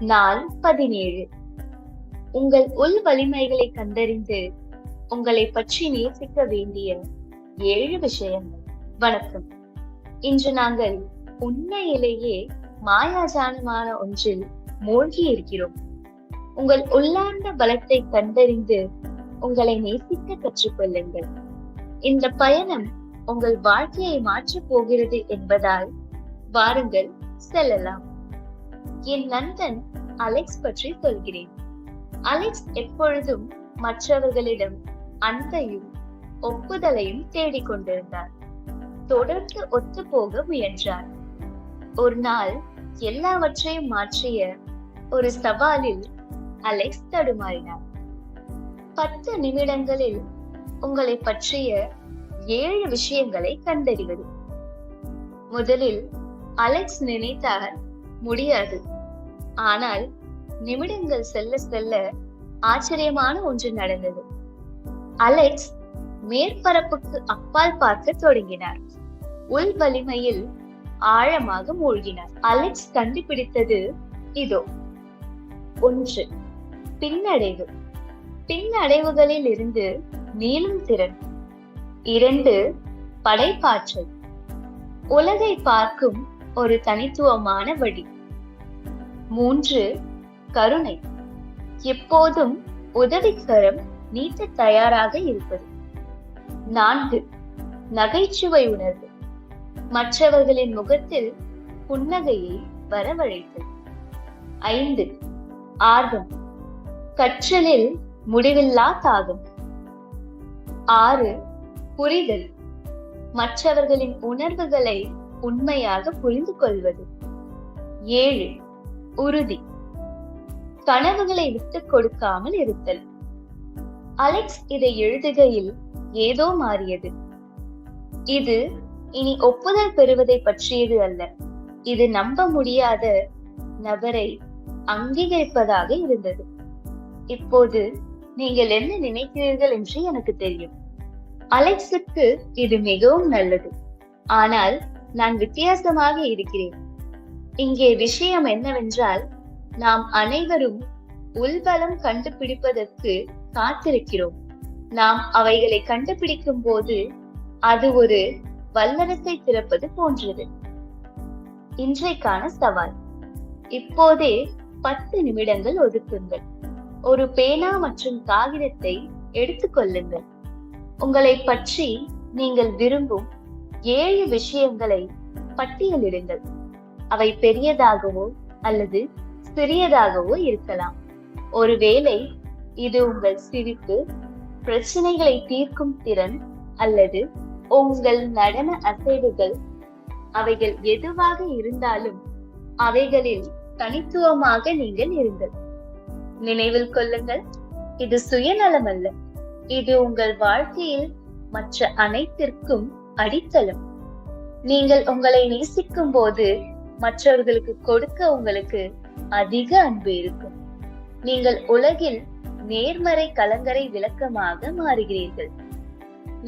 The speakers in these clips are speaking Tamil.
நாள் பதினேழு. உங்கள் உள் வலிமைகளை கண்டறிந்து உங்களை பற்றி நேசிக்க வேண்டிய ஏழு விஷயங்கள். வணக்கம். இன்று நாங்கள் உண்மையிலேயே மாயாஜாலமான ஒன்றில் மூழ்கி இருக்கிறோம். உங்கள் உள்ளார்ந்த பலத்தை கண்டறிந்து உங்களை நேசிக்க கற்றுக்கொள்ளுங்கள். இந்த பயணம் உங்கள் வாழ்க்கையை மாற்றப் போகிறது என்பதால் வாருங்கள் செல்லலாம். என் நண்பன் அலெக்ஸ் பற்றி சொல்கிறேன். அலெக்ஸ் எப்பொழுதும் மற்றவர்களிடம் அன்பையும் ஒப்புதலையும் தேடிக் கொண்டிருந்தார் தொடர்ந்து ஒத்து போக முயன்றார். ஒரு நாள் எல்லாவற்றையும் மாற்றிய ஒரு சவாலில் அலெக்ஸ் தடுமாறினார். பத்து நிமிடங்களில் உங்களை பற்றிய ஏழு விஷயங்களை கண்டறிவது. முதலில் அலெக்ஸ் நினைத்தார். முடியாது. ஆனால் நிமிடங்கள் செல்ல செல்ல ஆச்சரியமான ஒன்று நடந்தது. அலெக்ஸ் மேற்பரப்புக்கு அப்பால் பார்க்க தொடங்கினார். உள் வலிமையில் ஆழமாக மூழ்கினார். அலெக்ஸ் கண்டுபிடித்தது இதோ. ஒன்று. பின்னடைவு. பின்னடைவுகளில் இருந்து நீளும் திறன். இரண்டு. படைப்பாற்றல். உலகை பார்க்கும் ஒரு தனித்துவமான வழி. மூன்று கருணை. எப்போதும் உதவிக்கரம் நீட்ட தயாராக இருப்பது. நான்கு நகைச்சுவை உணர்வு. மற்றவர்களின் முகத்தில் புன்னகையை வரவழைத்தது ஐந்து ஆர்வம். கற்றலில் முடிவில்லா தாகம். ஆறு புரிதல். மற்றவர்களின் உணர்வுகளை உண்மையாக புரிந்து கொள்வது ஏழு உறுதி. கனவுகளை விட்டுக் கொடுக்காமல் இருத்தல். அலெக்ஸ் இதை எழுதுகையில் ஏதோ மாறியது. இது இனி ஒப்புதல் பெறுவதை பற்றியது அல்ல. இது நம்ப முடியாத நபரை அங்கீகரிப்பதாக இருந்தது. இப்போது நீங்கள் என்ன நினைக்கிறீர்கள் என்று எனக்கு தெரியும். அலெக்ஸுக்கு இது மிகவும் நல்லது. ஆனால் நான் வித்தியாசமாக இருக்கிறேன். இங்கே விஷயம் என்னவென்றால் நாம் அனைவரும் உள்பலம் கண்டுபிடிப்பதற்கு காத்திருக்கிறோம். நாம் அவைகளை கண்டுபிடிக்கும் போது அது ஒரு வல்லரசை திறப்பது போன்றது. இன்றைக்கான சவால். இப்போதே பத்து நிமிடங்கள் ஒதுக்குங்கள். ஒரு பேனா மற்றும் காகிதத்தை எடுத்துக்கொள்ளுங்கள் உங்களை பற்றி நீங்கள் விரும்பும் ஏழு விஷயங்களை பட்டியலிடுங்கள். அவை பெரியதாகவோ அல்லது சிறியதாகவோ இருக்கலாம். ஒருவேளை இது உங்கள் சிரிப்பு பிரச்சனைகளை தீர்க்கும் திறன் அல்லது உங்கள் நடன அசைவுகள். அவைகள் எதுவாக இருந்தாலும் அவைகளில் தனித்துவமாக நீங்கள் இருங்கள். நினைவில் கொள்ளுங்கள் இது சுயநலம் அல்ல இது உங்கள் வாழ்க்கையில் மற்ற அனைத்திற்கும் அடித்தளம் நீங்கள் உங்களை நேசிக்கும் போது மற்றவர்களுக்கு கொடுக்க உங்களுக்கு அதிக அன்பு இருக்கும். நீங்கள் உலகில் நேர்மறை கலங்கரை விளக்கமாக மாறுகிறீர்கள்.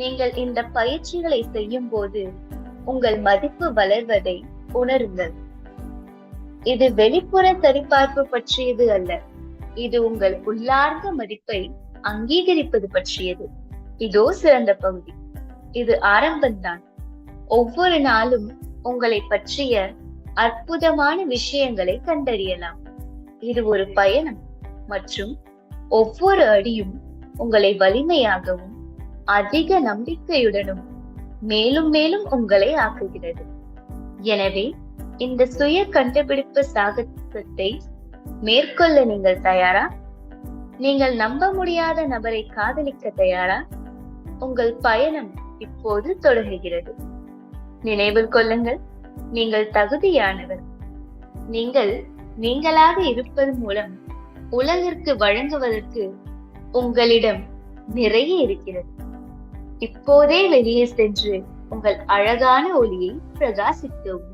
நீங்கள் இந்த பயிற்சிகளை செய்யும் போது உங்கள் மதிப்பு வளர்வதை உணருங்கள். இது வெளிப்புற சரிபார்ப்பு பற்றியது அல்ல. இது உங்கள் உள்ளார்ந்த மதிப்பை அங்கீகரிப்பது பற்றியது. இதோ சிறந்த பகுதி. இது ஆரம்பம்தான். ஒவ்வொரு நாளும் உங்களை பற்றிய அற்புதமான விஷயங்களை கண்டறியலாம். இது ஒரு பயணம் மற்றும் ஒவ்வொரு அடியும் உங்களை வலிமையாகவும் அதிக நம்பிக்கையுடனும் மேலும் மேலும் உங்களை ஆக்குகிறது. எனவே இந்த சுய கண்டுபிடிப்பு சாகசத்தை மேற்கொள்ள நீங்கள் தயாரா? நீங்கள் நம்ப முடியாத நபரை காதலிக்க தயாரா? உங்கள் பயணம் இப்போது தொடங்குகிறது நினைவில் கொள்ளுங்கள் நீங்கள் தகுதியானவர். நீங்கள் நீங்களாக இருப்பது மூலம் உலகிற்கு வழங்குவதற்கு உங்களிடம் நிறைய இருக்கிறது. இப்போதே வெளியே சென்று உங்கள் அழகான ஒளியை பிரகாசிக்கவும்.